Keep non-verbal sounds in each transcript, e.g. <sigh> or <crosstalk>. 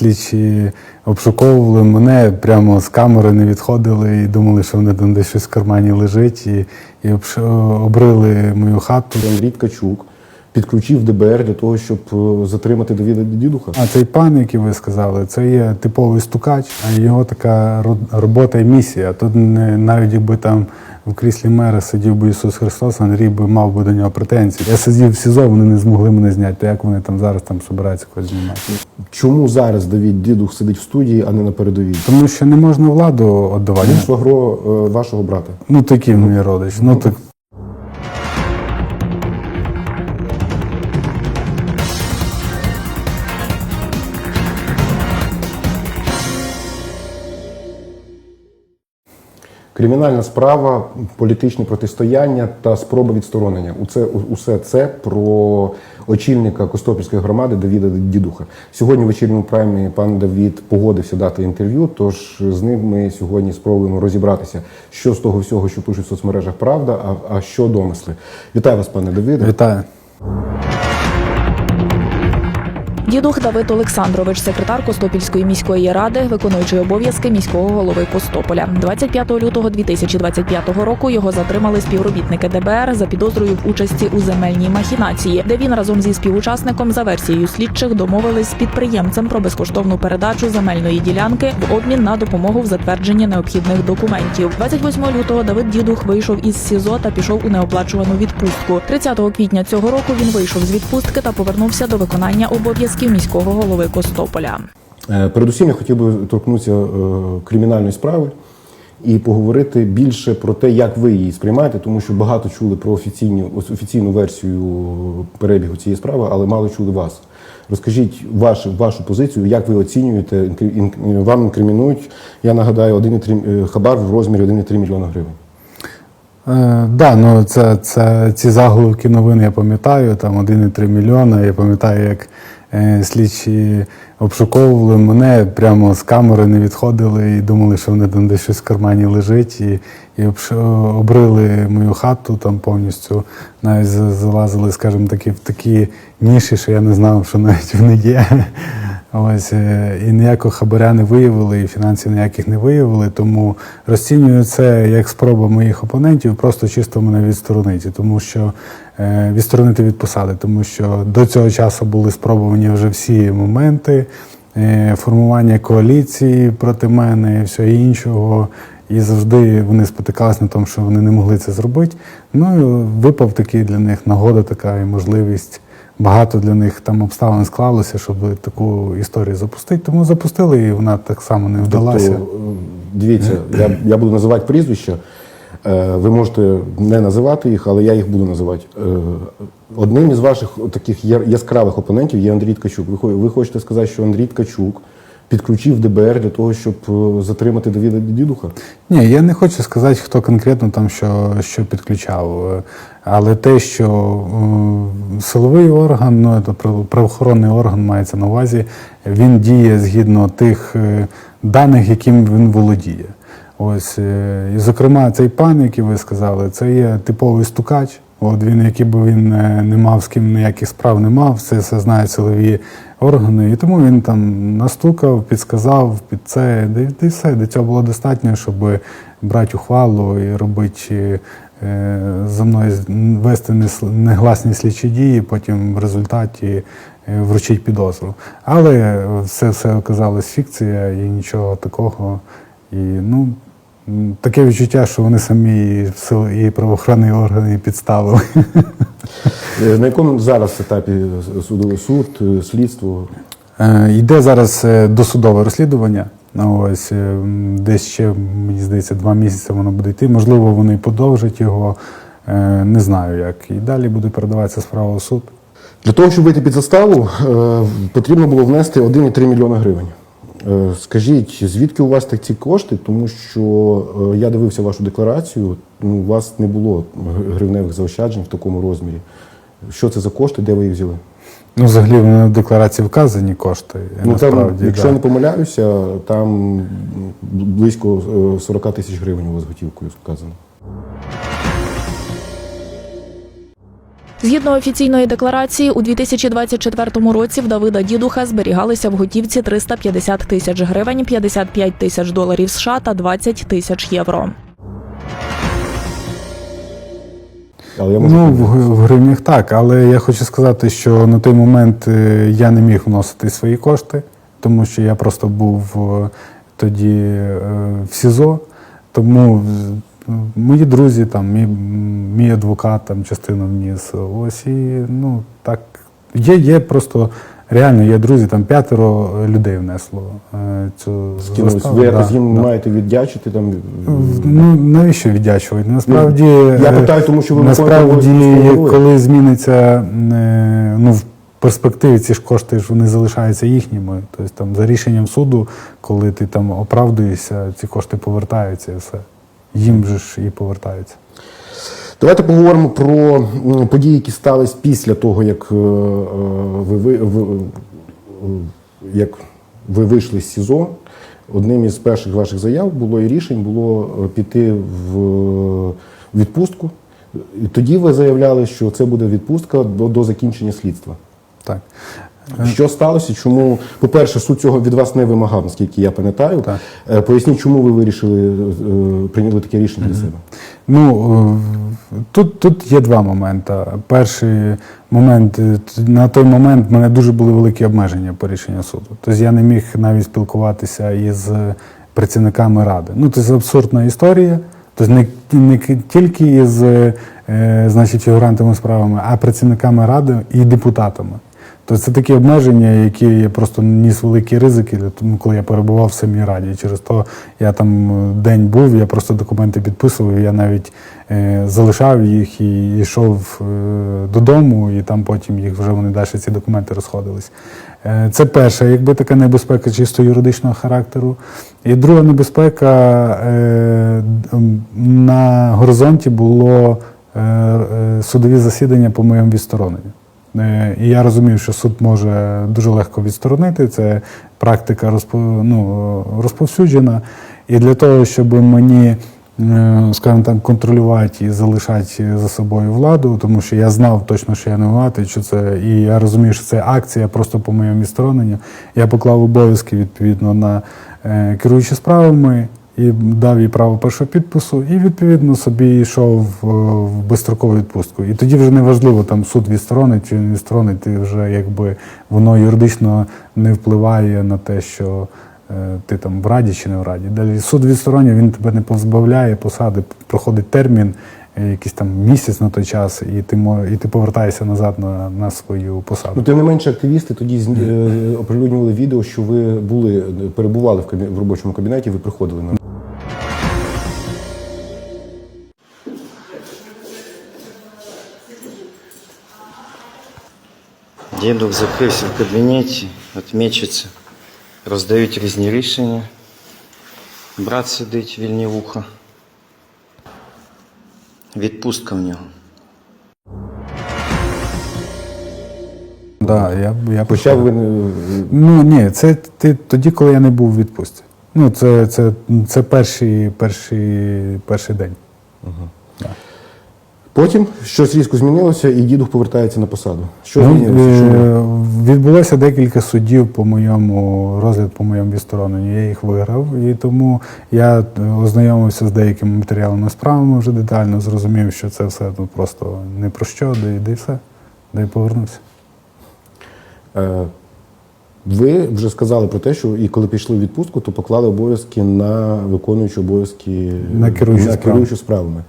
слідчі обшуковували мене, прямо з камери не відходили і думали, що вони там десь щось в кармані лежить, і, і обш- обрили мою хату. Андрій Ткачук підключив ДБР для того, щоб е, затримати Давіда Дідуха. А цей пан, який ви сказали, це є типовий стукач, а його така робота і місія. Тут навіть якби там в кріслі мера сидів би Ісус Христос, Андрій би мав би до нього претензії. Я сидів в СІЗО, вони не змогли мене зняти. То як вони там зараз там збираються когось знімати? Чому зараз Давід Дідух сидить в студії, а не на передовій? Тому що не можна владу віддавати. Він швагро е, вашого брата. Ну такий мій родич. Ну так Кримінальна справа, політичне протистояння та спроба відсторонення. Усе, усе це про очільника Костопільської громади Давіда Дідуха. Сьогодні в вечірньому праймі пан Давід погодився дати інтерв'ю. Тож з ним ми сьогодні спробуємо розібратися, що з того всього, що пишуть в соцмережах, правда, а, а що домисли. Вітаю вас, пане Давиде. вітаю. Дідух Давид Олександрович, секретар Костопільської міської ради, виконуючий обов'язки міського голови Костополя. 25 лютого 2025 року його затримали співробітники ДБР за підозрою в участі у земельній махінації, де він разом зі співучасником за версією слідчих домовились з підприємцем про безкоштовну передачу земельної ділянки в обмін на допомогу в затвердженні необхідних документів. 28 лютого Давид Дідух вийшов із СІЗО та пішов у неоплачувану відпустку. 30 квітня цього року він вийшов з відпустки та повернувся до виконання обов'язків міського голови Костополя. Е, Передусім, я хотів би торкнутися е, кримінальної справи і поговорити більше про те, як ви її сприймаєте, тому що багато чули про офіційну, офіційну версію перебігу цієї справи, але мало чули вас. Розкажіть вашу, вашу позицію, як ви оцінюєте, вам інкримінують, я нагадаю, 1,3 е, хабар в розмірі 1,3 мільйона гривень. Е, да, ну це, це ці заголовки новин я пам'ятаю, там 1,3 мільйона. Я пам'ятаю, як е, слідчі обшуковували мене, прямо з камери не відходили і думали, що вони там десь щось в кармані лежить, і, і обрили мою хату там повністю. Навіть залазили, скажімо таки, в такі ніші, що я не знав, що навіть вони є. Ось е, і ніякого хабаря не виявили, і фінансів ніяких не виявили. Тому розцінюю це як спроба моїх опонентів просто чисто мене відсторонити, тому що е, відсторонити від посади, тому що до цього часу були спробувані вже всі моменти е, формування коаліції проти мене і всього іншого. І завжди вони спотикалися на тому, що вони не могли це зробити. Ну і випав такий для них нагода, така і можливість багато для них там обставин склалося, щоб таку історію запустити. Тому запустили, і вона так само не вдалася. Тобто, е, дивіться, я, я буду називати прізвища. Е, Ви можете не називати їх, але я їх буду називати. Е, Одним із ваших таких яскравих опонентів є Андрій Ткачук. Ви хочете сказати, що Андрій Ткачук підключив ДБР для того, щоб е, затримати Давіда Дідуха? Ні, я не хочу сказати, хто конкретно там що, що підключав. Але те, що силовий орган, ну це правоохоронний орган мається на увазі, він діє згідно тих даних, яким він володіє. Ось, е, і, зокрема, цей пан, який ви сказали, це є типовий стукач. От він, який би він е, не мав з ким ніяких справ не мав, це все знають силові органи. І тому він там настукав, підсказав під це, де, все. До цього було достатньо, щоб брати ухвалу і робити е, за мною вести негласні слідчі дії, потім в результаті вручити підозру. Але все, все оказалось фікція і нічого такого. І ну. Таке відчуття, що вони самі і правоохоронні органи підставили. Е, На якому зараз етапі суду, суд, е, слідство? Е, Йде зараз досудове розслідування. Ось десь ще, мені здається, два місяці воно буде йти. Можливо, вони подовжать його. Не знаю як. І далі буде передаватися справа у суд. Для того, щоб вийти під заставу, потрібно було внести 1,3 мільйона гривень. Е, Скажіть, звідки у вас так ці кошти? Тому що е, я дивився вашу декларацію, ну, у вас не було гривневих заощаджень в такому розмірі. Що це за кошти, де ви їх взяли? Ну, взагалі, в декларації вказані кошти. Ну, там, якщо да. я не помиляюся, там близько е, 40 тисяч гривень у вас готівкою вказано. Згідно офіційної декларації, у 2024 році в Давида Дідуха зберігалися в готівці 350 тисяч гривень, 55 тисяч доларів США та 20 тисяч євро. Але я можу Ну, в, в гривнях так, але я хочу сказати, що на той момент е, я не міг вносити свої кошти, тому що я просто був е, тоді е, в СІЗО. Тому мої друзі, там, мій, мій адвокат там частину вніс. Ось і ну так. Є, є просто реально є друзі, там п'ятеро людей внесло е, цю заставу. Ви якось Да, їм да. маєте віддячити там. Ну навіщо віддячувати? Насправді Я е, питаю, тому що ви насправді, коли зміниться е, ну в перспективі ці ж кошти ж вони залишаються їхніми. Тобто там за рішенням суду, коли ти там оправдуєшся, ці кошти повертаються і все. Їм же ж і повертаються. Давайте поговоримо про події, які стались після того, як е, е, ви, ви, ви, е, як ви вийшли з СІЗО. Одним із перших ваших заяв було і рішень було піти в відпустку. І тоді ви заявляли, що це буде відпустка до, до закінчення слідства. Так. Що сталося? Чому, по-перше, суд цього від вас не вимагав, наскільки я пам'ятаю. Так. Е, Поясніть, чому ви вирішили е, прийняли таке рішення для себе? Ну е, тут, тут є два моменти. Перший момент на той момент в мене дуже були великі обмеження по рішенню суду. Тобто я не міг навіть спілкуватися із працівниками ради. Ну це абсурдна історія. Тобто не, не тільки із значить, фігурантами справами, а працівниками ради і депутатами. Тобто це такі обмеження, які я просто ніс великі ризики, тому коли я перебував в самій раді. Через то я там е, день був, я просто документи підписував, я навіть е, залишав їх і йшов е, додому, і там потім їх вже вони далі ці документи розходились. Е, це перша, якби така небезпека чисто юридичного характеру. І друга небезпека е, на горизонті було е, е, судові засідання по моєму відстороненню. Е, І я розумів, що суд може дуже легко відсторонити. Це практика ну, розповсюджена. І для того, щоб мені, е, скажімо так, контролювати і залишати за собою владу, тому що я знав точно, що я не винуватий, що це, і я розумію, що це акція просто по моєму відстороненню. Я поклав обов'язки відповідно на е, керуючі справами і дав їй право першого підпису, і відповідно собі йшов в безстрокову відпустку. І тоді вже не важливо, там суд відсторонить чи не відсторонить, ти вже якби воно юридично не впливає на те, що е, ти там в раді чи не в раді. Далі суд відсторонює, він тебе не позбавляє посади, проходить термін. е, Якийсь там місяць на той час, і ти і ти повертаєшся назад на, на свою посаду. Ну, тим не менше, активісти тоді е, оприлюднювали відео, що ви були перебували в, кабі- в робочому кабінеті, ви приходили на Дідок закрився в кабінеті, відмічиться, роздають різні рішення. Брат сидить, вільні вуха. Відпустка в нього. Да, я, я почав ви Ну ні, це ти тоді, коли я не був у відпустці. Ну, це, це, це перший, перший, перший день. Потім щось різко змінилося, і дідух повертається на посаду. Що Ну, змінилося? Е, відбулося декілька судів по моєму розгляд по моєму відстороненню. Я їх виграв, і тому я е, ознайомився з деякими матеріалами справами вже детально, зрозумів, що це все ну, просто не про що, де, де все, де й повернувся. Е, Ви вже сказали про те, що і коли пішли в відпустку, то поклали обов'язки на виконуючі обов'язки На керуючу на справами. керуючу справами.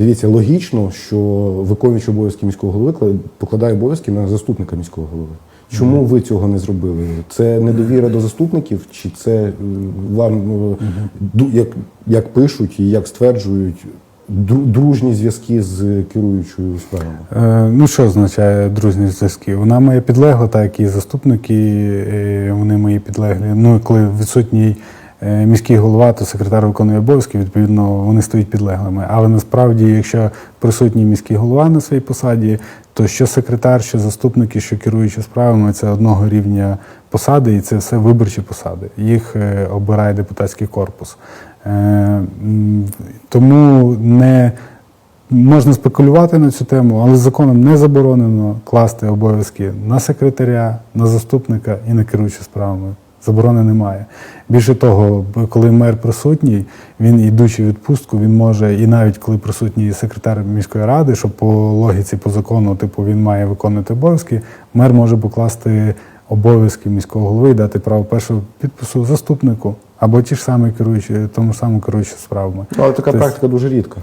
Дивіться, логічно, що виконуючий обов'язки міського голови кла- покладає обов'язки на заступника міського голови. Чому ви цього не зробили? Це недовіра до заступників, чи це е, вам, е, як, як пишуть і як стверджують, дружні зв'язки з керуючою справами? Е, ну, що означає дружні зв'язки? Вона моя підлегла, так і заступники, вони мої підлеглі. Ну, коли відсутній міський голова, то секретар виконує обов'язки, відповідно, вони стають підлеглими. Але насправді, якщо присутній міський голова на своїй посаді, то що секретар, що заступники, що керуючі справами, це одного рівня посади, і це все виборчі посади. Їх е, обирає депутатський корпус. Е, тому не можна спекулювати на цю тему, але законом не заборонено класти обов'язки на секретаря, на заступника і на керуючу справами. Заборони немає. Більше того, коли мер присутній, він, йдучи в відпустку, він може, і навіть коли присутній секретар міської ради, що по логіці, по закону, типу, він має виконувати обов'язки, мер може покласти обов'язки міського голови і дати право першого підпису заступнику або ті ж самі керуючі, тому ж самому керуючі справами. Ну, але така Тобто- практика дуже рідка.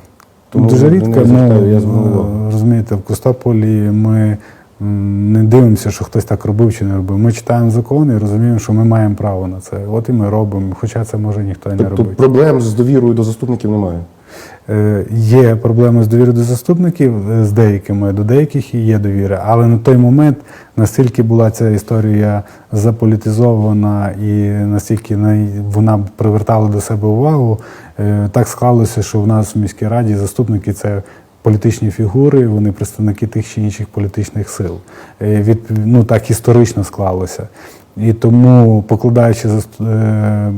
Дуже на рідко, я звернув ну, увагу. розумієте, в Костополі ми не дивимося, що хтось так робив чи не робив. Ми читаємо закон і розуміємо, що ми маємо право на це. От і ми робимо, хоча це може ніхто і не Тобто проблем з довірою до заступників немає. Е, Є проблеми з довірою до заступників е, з деякими, до деяких і є довіра. Але на той момент настільки була ця історія заполітизована і настільки вона привертала до себе увагу, е, так склалося, що в нас в міській раді заступники це. Політичні фігури, вони представники тих чи інших політичних сил. Е, Від, ну, так історично склалося. І тому, покладаючи е, е,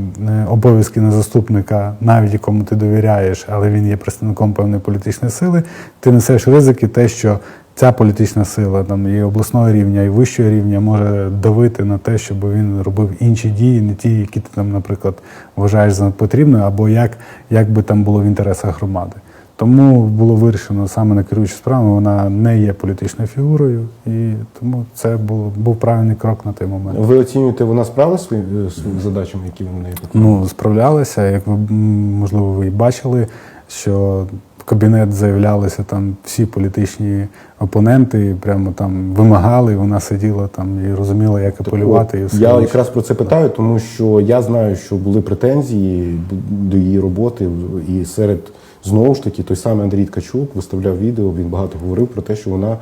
обов'язки на заступника, навіть якому ти довіряєш, але він є представником певної політичної сили, ти несеш ризики, те, що ця політична сила там і обласного рівня, і вищого рівня може давити на те, щоб він робив інші дії, не ті, які ти там, наприклад, вважаєш за потрібне, або як, як би там було в інтересах громади. Тому було вирішено саме на керуючу справами, вона не є політичною фігурою, і тому це було, був правильний крок на той момент. Ви оцінюєте, вона справилась свої- е, своїми задачами, які ви на неї покладали? Ну, справлялися, як ви можливо ви і бачили, що в кабінет заявлялися там всі політичні опоненти, прямо там вимагали, вона сиділа там і розуміла, як апелювати, і все. Я інше. якраз про це питаю, тому що я знаю, що були претензії до її роботи, і серед знову ж таки той самий Андрій Ткачук виставляв відео. Він багато говорив про те, що вона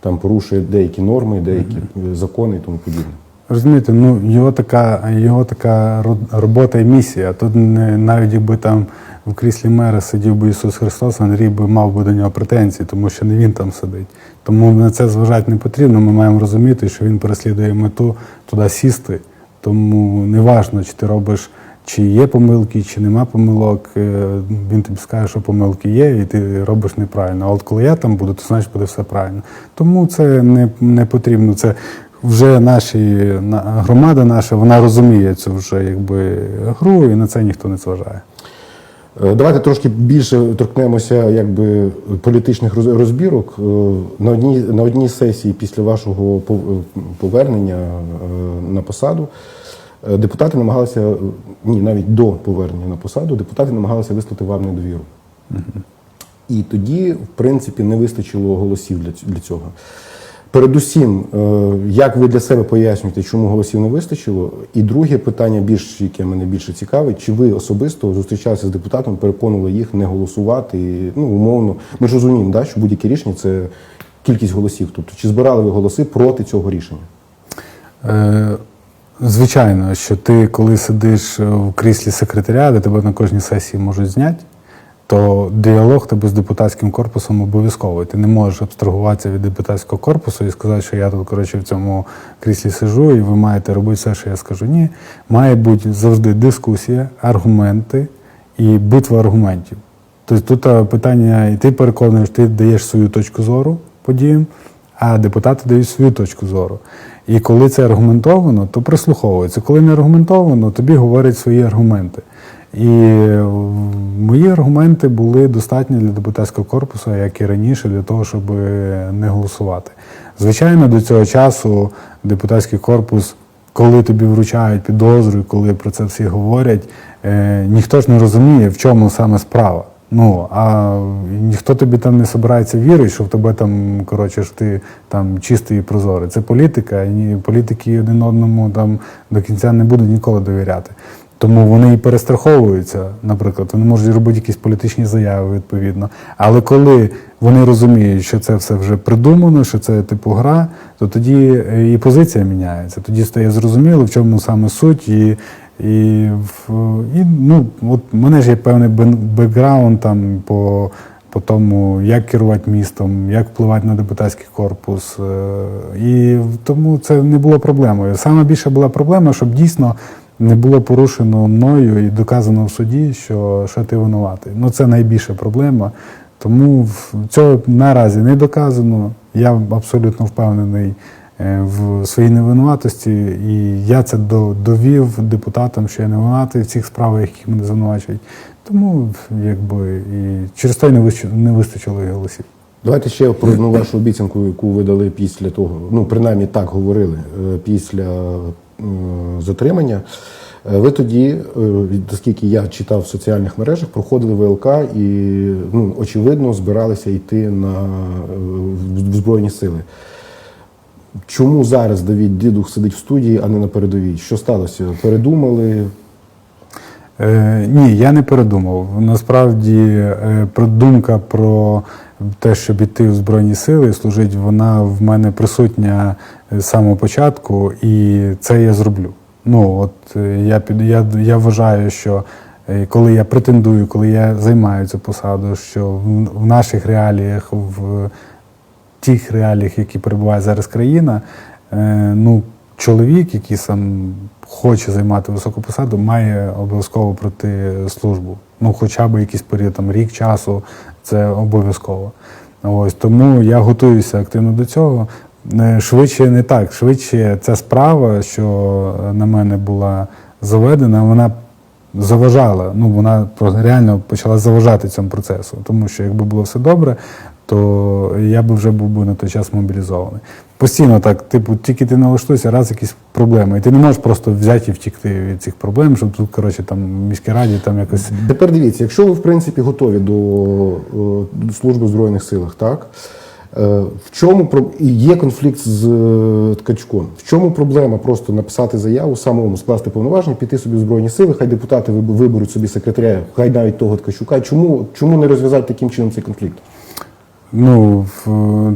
там порушує деякі норми, деякі закони і тому подібне. Розумієте, ну його така, його така робота і місія. Тут не, навіть якби там в кріслі мера сидів би Ісус Христос, Андрій би мав би до нього претензії, тому що не він там сидить. Тому на це зважати не потрібно. Ми маємо розуміти, що він переслідує мету туди сісти. Тому не важно, чи ти робиш, чи є помилки, чи нема помилок. Е, Він тобі скаже, що помилки є, і ти робиш неправильно. А от коли я там буду, то значить буде все правильно. Тому це не, не потрібно. Це вже наші громада наша, вона розуміє цю вже якби гру, і на це ніхто не зважає. Е, Давайте трошки більше торкнемося якби, політичних розбірок. Е, На одній, на одній сесії після вашого повернення на посаду депутати намагалися, е, ні, навіть до повернення на посаду, депутати намагалися висловити вам недовіру. І тоді, в принципі, не вистачило голосів для, цього. Передусім, е, як ви для себе пояснюєте, чому голосів не вистачило? І друге питання, більш яке мене більше цікавить, чи ви особисто зустрічалися з депутатом, переконували їх не голосувати? Ну, умовно, ми ж розуміємо, да, що будь-яке рішення це кількість голосів. Тобто, чи збирали ви голоси проти цього рішення? Е, Звичайно, що ти, коли сидиш в кріслі секретаря, де тебе на кожній сесії можуть зняти, то діалог тебе з депутатським корпусом обов'язковий. Ти не можеш абстрагуватися від депутатського корпусу і сказати, що я тут коротше в цьому кріслі сижу, і ви маєте робити все, що я скажу. Ні, має бути завжди дискусія, аргументи і битва аргументів. Тобто тут е, питання, і ти переконуєш, ти даєш свою точку зору подіям, а депутати дають свою точку зору. І коли це аргументовано, то прислуховується. Коли не аргументовано, тобі говорять свої аргументи. І е, мої аргументи були достатні для депутатського корпусу, як і раніше, для того, щоб е, не голосувати. Звичайно, до цього часу депутатський корпус, коли тобі вручають підозру, коли про це всі говорять, е, ніхто ж не розуміє, в чому саме справа. Ну, а ніхто тобі там не собирається вірити, що в тебе там, коротше, що ти там чистий і прозорий. Це політика, і політики один одному там до кінця не будуть ніколи довіряти. Тому вони і перестраховуються, наприклад, вони можуть робити якісь політичні заяви відповідно. Але коли вони розуміють, що це все вже придумано, що це типу гра, то тоді е, і позиція міняється. Тоді стає зрозуміло, в чому саме суть, і, і, і ну, от в мене ж є певний бекграунд там по. По тому, як керувати містом, як впливати на депутатський корпус. Е, І тому це не було проблемою. Саме більше була проблема, щоб дійсно не було порушено мною і доказано в суді, що, що ти винуватий. Ну це найбільша проблема, Тому цього наразі не доказано. Я абсолютно впевнений в своїй невинуватості, і я це до- довів депутатам, що я не винуватий в цих справах, які мене звинувачують. Тому якби і через те не вистачило і голосів. Давайте ще про одну вашу обіцянку, яку ви дали після того, ну принаймні так говорили, е, після е, затримання. Е, Ви тоді, е, оскільки я читав в соціальних мережах, проходили ВЛК і ну, очевидно збиралися йти на е, в Збройні сили. Чому зараз Давід Дідух сидить в студії, а не на передовій? Що сталося? Передумали? Е, ні, я не передумав. Насправді, е, думка про те, щоб іти в Збройні Сили, служить, вона в мене присутня з самого початку, і це я зроблю. Ну, от е, я, під, я, я вважаю, що е, коли я претендую, коли я займаю цю посаду, що в, в наших реаліях, в тих реаліях, які перебуває зараз країна, е, ну, чоловік, який сам хоче займати високу посаду, має обов'язково пройти службу. Ну, хоча б якийсь період, там, рік часу, це обов'язково. Ось, тому я готуюся активно до цього. Е, Швидше не так. Швидше ця справа, що на мене була заведена, вона заважала. Ну, вона реально почала заважати цьому процесу. Тому що якби було все добре, то я би вже був би на той час мобілізований. Постійно так, типу, тільки ти налаштуєшся, раз якісь проблеми. І ти не можеш просто взяти і втікти від цих проблем, щоб тут, коротше, там в міській раді там якось. Тепер дивіться, якщо ви в принципі готові до, е, служби в Збройних силах, так? Е, В чому і є конфлікт з е, Ткачком? В чому проблема просто написати заяву, самому скласти повноваження, піти собі в Збройні сили, хай депутати виберуть собі секретаря, хай навіть того Ткачука. Чому, чому не розв'язати таким чином цей конфлікт? Ну,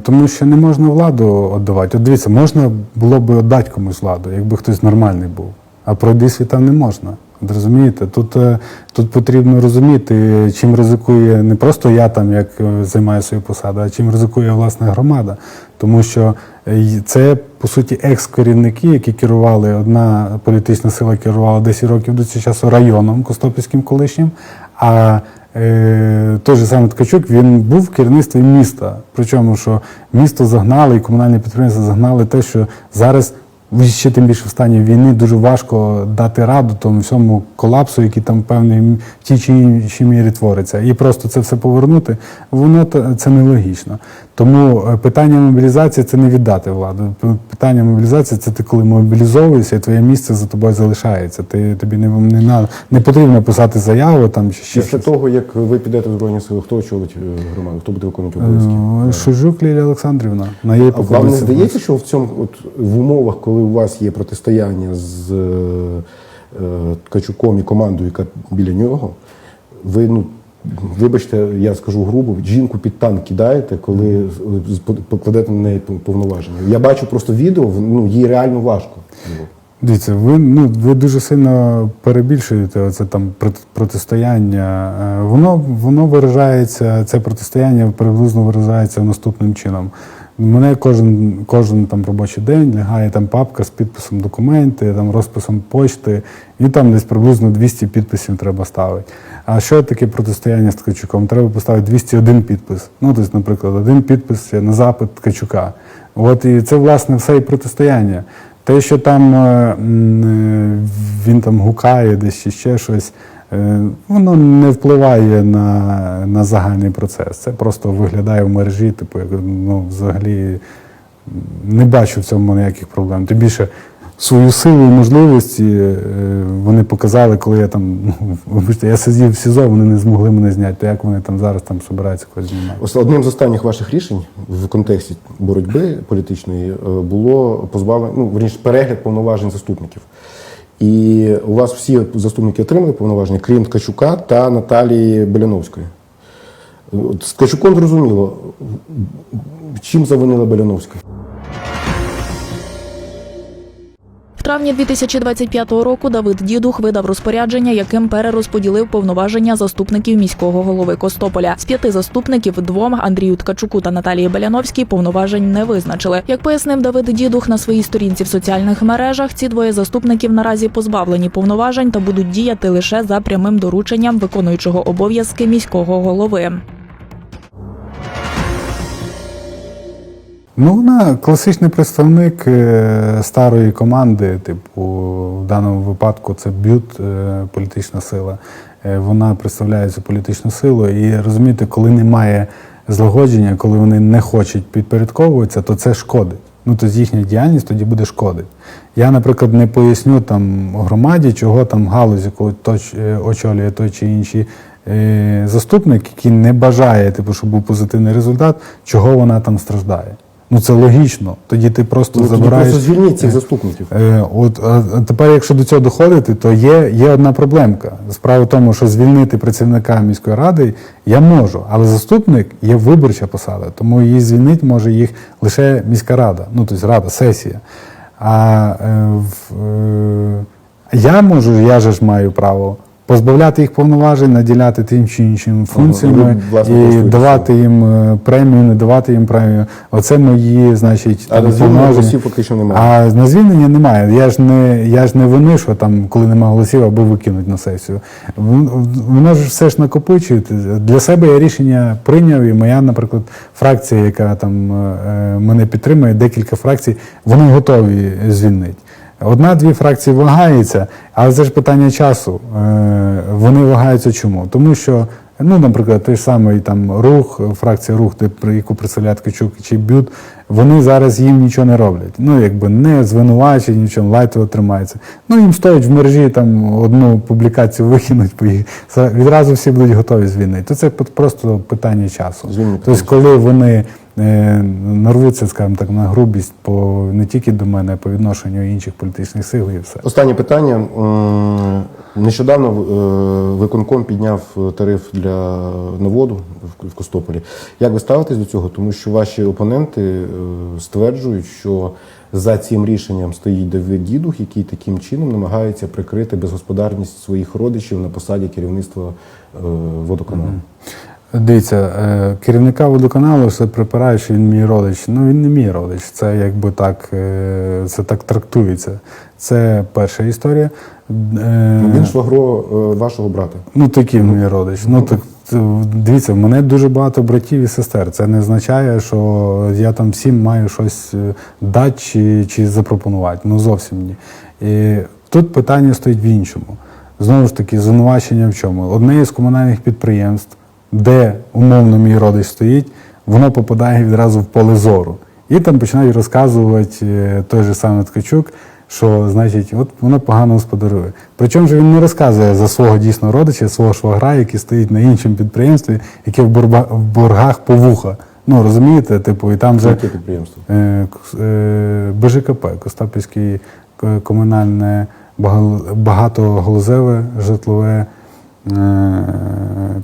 тому що не можна владу віддавати. От дивіться, можна було б віддати комусь владу, якби хтось нормальний був. А пройди світа не можна. От розумієте? Тут, е, тут потрібно розуміти, чим ризикує не просто я там, як е, займаю свою посаду, а чим ризикує власна громада. Тому що е, це, по суті, екс-керівники, які керували, одна політична сила керувала 10 років до цього часу районом Костопільським колишнім, а той же самий Ткачук, він був в керівництві міста. Причому, що місто загнали і комунальні підприємства загнали те, що зараз ще тим більше в стані війни дуже важко дати раду тому всьому колапсу, який там в м- тій чи іншій мірі твориться. І просто це все повернути, воно це нелогічно. Тому е, питання мобілізації це не віддати владу. Питання мобілізації це ти коли мобілізовуєшся, і твоє місце за тобою залишається. Ти тобі не, не, не потрібно писати заяву там чи ще Після щось. того, як ви підете в Збройні сили, хто очолить е, громаду? Хто буде виконувати обов'язки? Е, Шужук Лілія Олександрівна. На її А вам не здається, що в цьому от в умовах, коли у вас є протистояння з е, е, Ткачуком і командою, яка біля нього, ви ну. Вибачте, я скажу грубо, жінку під танк кидаєте, коли покладете на неї повноваження. Я бачу просто відео, ну їй реально важко. Дивіться, ви ну ви дуже сильно перебільшуєте оце там протистояння. Е, Воно воно виражається, це протистояння приблизно виражається наступним чином. Мене кожен кожен там робочий день лягає там папка з підписом документи, там розписом почти, і там десь приблизно 200 підписів треба ставити. А що таке протистояння з Ткачуком? Треба поставити 201 підпис. Ну, тобто, наприклад, один підпис на запит Ткачука. От і це власне все і протистояння. Те, що там е, е, він там гукає десь чи ще щось, воно не впливає на, на загальний процес. Це просто виглядає в мережі, типу, ну, взагалі не бачу в цьому ніяких проблем. Тим більше свою силу і можливості е, вони показали, коли я там, ну, <laughs> вибачте, я сидів в СІЗО, вони не змогли мене зняти, то як вони там зараз там збираються когось знімати. Одним з останніх ваших рішень в контексті боротьби політичної е, було позбавлення, ну, верніше, перегляд повноважень заступників. І у вас всі заступники отримали повноваження, крім Ткачука та Наталії Беляновської. З Ткачуком зрозуміло, чим завинила Беляновська? В травні 2025 року Давид Дідух видав розпорядження, яким перерозподілив повноваження заступників міського голови Костополя. З п'яти заступників двом Андрію Ткачуку та Наталії Беляновській повноважень не визначили. Як пояснив Давид Дідух на своїй сторінці в соціальних мережах, ці двоє заступників наразі позбавлені повноважень та будуть діяти лише за прямим дорученням виконуючого обов'язки міського голови. Ну, вона класичний представник е, старої команди, типу, в даному випадку це б'ют е, політична сила. Е, Вона представляє цю політичну силу. І розумієте, коли немає злагодження, коли вони не хочуть підпорядковуватися, то це шкодить. Ну, то їхня діяльність тоді буде шкодить. Я, наприклад, не поясню там громаді, чого там галузь, яку точ, очолює той чи інший е, заступник, який не бажає, типу, щоб був позитивний результат, чого вона там страждає. Ну це логічно. Тоді ти просто Ну, тоді просто звільніть цих заступників. Е, От а а тепер, якщо до цього доходити, то є, є одна проблемка. Справа в тому, що звільнити працівника міської ради я можу, але заступник є виборча посада, тому її звільнити може їх лише міська рада, ну тобто рада, сесія. А е, в, е, я можу, я же ж маю право позбавляти їх повноважень, наділяти тим чи іншими функціями ви, власне, і давати їм е, премію, не давати їм премію. Оце мої, значить, А на звільнення голосів поки що немає. А на звільнення немає. Я ж не я ж не вини, що там, коли немає голосів, або викинуть на сесію. Вон- Воно ж все ж накопичується. Для себе я рішення прийняв, і моя, наприклад, фракція, яка там е, мене підтримує, декілька фракцій, вони готові звільнити. Одна-дві фракції вагається, але це ж питання часу. Е, Вони вагаються чому? Тому що, ну, наприклад, той ж самий там рух, фракція рух, яку представляє Ткачук чи Бют, вони зараз їм нічого не роблять. Ну, якби не звинувачують нічого, лайтово тримаються. Ну, їм стоїть в мережі там одну публікацію викинуть, відразу всі будуть готові звільнити. То це просто питання часу. Тобто, коли вони нарвуться, скажімо так, на грубість по не тільки до мене, а по відношенню інших політичних сил і все. Останнє питання. Нещодавно е, виконком підняв тариф для на воду в- Костополі. Як ви ставитесь до цього? Тому що ваші опоненти е, стверджують, що за цим рішенням стоїть Давид Дідух, який таким чином намагається прикрити безгосподарність своїх родичів на посаді керівництва е, водоканалу. Дивіться, е, керівника водоканалу все припирає, що він мій родич. Ну він не мій родич. Це якби так, е, це так трактується. Це перша історія. Е, Ну, Він швагро вашого брата. Ну, такий мій родич. Ну так дивіться, в мене дуже багато братів і сестер. Це не означає, що я там всім маю щось дати чи, чи запропонувати. Ну зовсім ні. І тут питання стоїть в іншому. Знову ж таки, звинувачення в чому? Одне із комунальних підприємств, де умовно мій родич стоїть, воно попадає відразу в поле зору. І там починають розказувати е, той же самий Ткачук, що значить, от воно погано господарює. Причому ж він не розказує за свого дійсного родича, свого швагра, який стоїть на іншому підприємстві, яке в, боргах по вуха. Ну розумієте, типу, і там же Яке підприємство? е, е, БЖКП, Костопільське комунальне багатоголузеве житлове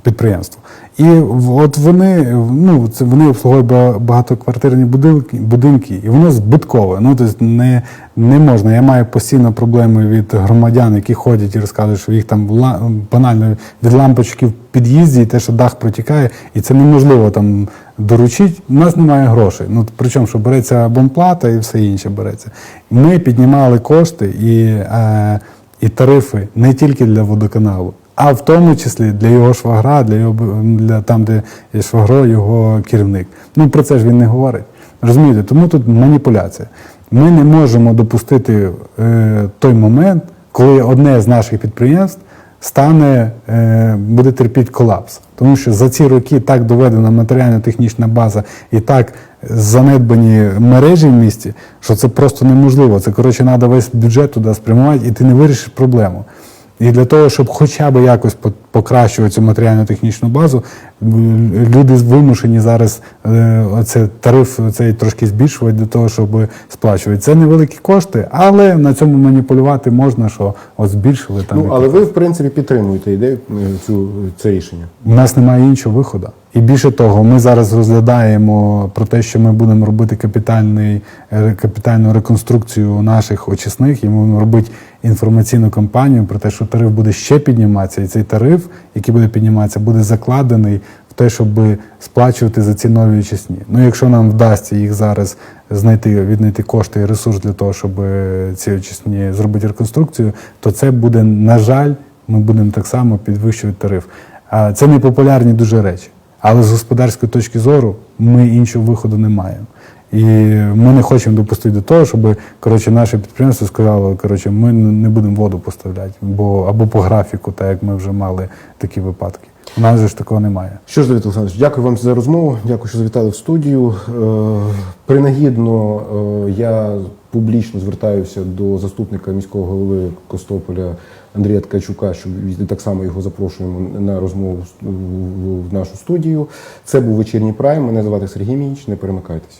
підприємство. І от вони, ну, це вони обслуговують багатоквартирні будинки, будинки, і воно збиткове. Ну, тобто не, не можна. Я маю постійно проблеми від громадян, які ходять і розказують, що їх там банально від лампочки в під'їзді, і те, що дах протікає, і це неможливо там доручити. У нас немає грошей. Ну, причому, що береться абонплата і все інше береться. Ми піднімали кошти і, е, і тарифи не тільки для водоканалу, а в тому числі для його швагра, для його для там, де є швагро, його керівник. Ну про це ж він не говорить. Розумієте, тому тут маніпуляція. Ми не можемо допустити е, той момент, коли одне з наших підприємств стане, е, буде терпіти колапс. Тому що за ці роки так доведена матеріально-технічна база і так занедбані мережі в місті, що це просто неможливо. Це коротше треба весь бюджет туди спрямувати, і ти не вирішиш проблему. І для того, щоб хоча б якось покращувати цю матеріально-технічну базу, люди вимушені зараз е, оце тариф цей трошки збільшувати для того, щоб сплачувати. Це невеликі кошти, але на цьому маніпулювати можна, що от збільшили там. Ну, але ви, в принципі, підтримуєте ідею е, цю, це рішення. у нас немає іншого виходу. І більше того, ми зараз розглядаємо про те, що ми будемо робити капітальний, е, капітальну реконструкцію наших очисних, і ми будемо робити інформаційну кампанію про те, що тариф буде ще підніматися, і цей тариф, який буде підніматися, буде закладений в те, щоб сплачувати за ці нові очисні. Ну, якщо нам вдасться їх зараз знайти, віднайти кошти і ресурс для того, щоб е, ці очисні зробити реконструкцію, то це буде, на жаль, ми будемо так само підвищувати тариф. А Це не популярні дуже речі. Але з господарської точки зору ми іншого виходу не маємо. І ми не хочемо допустити до того, щоб коротше, наше підприємство сказало, коротше, ми не будемо воду поставляти, бо або по графіку, так як ми вже мали такі випадки. У нас же ж такого немає. Що ж, Давид Олександрович, дякую вам за розмову. Дякую, що завітали в студію. Е, Принагідно е, я публічно звертаюся до заступника міського голови Костополя Андрія Ткачука, що так само його запрошуємо на розмову в нашу студію. Це був вечірній прайм. Мене звати Сергій Мініч. Не перемикайтеся.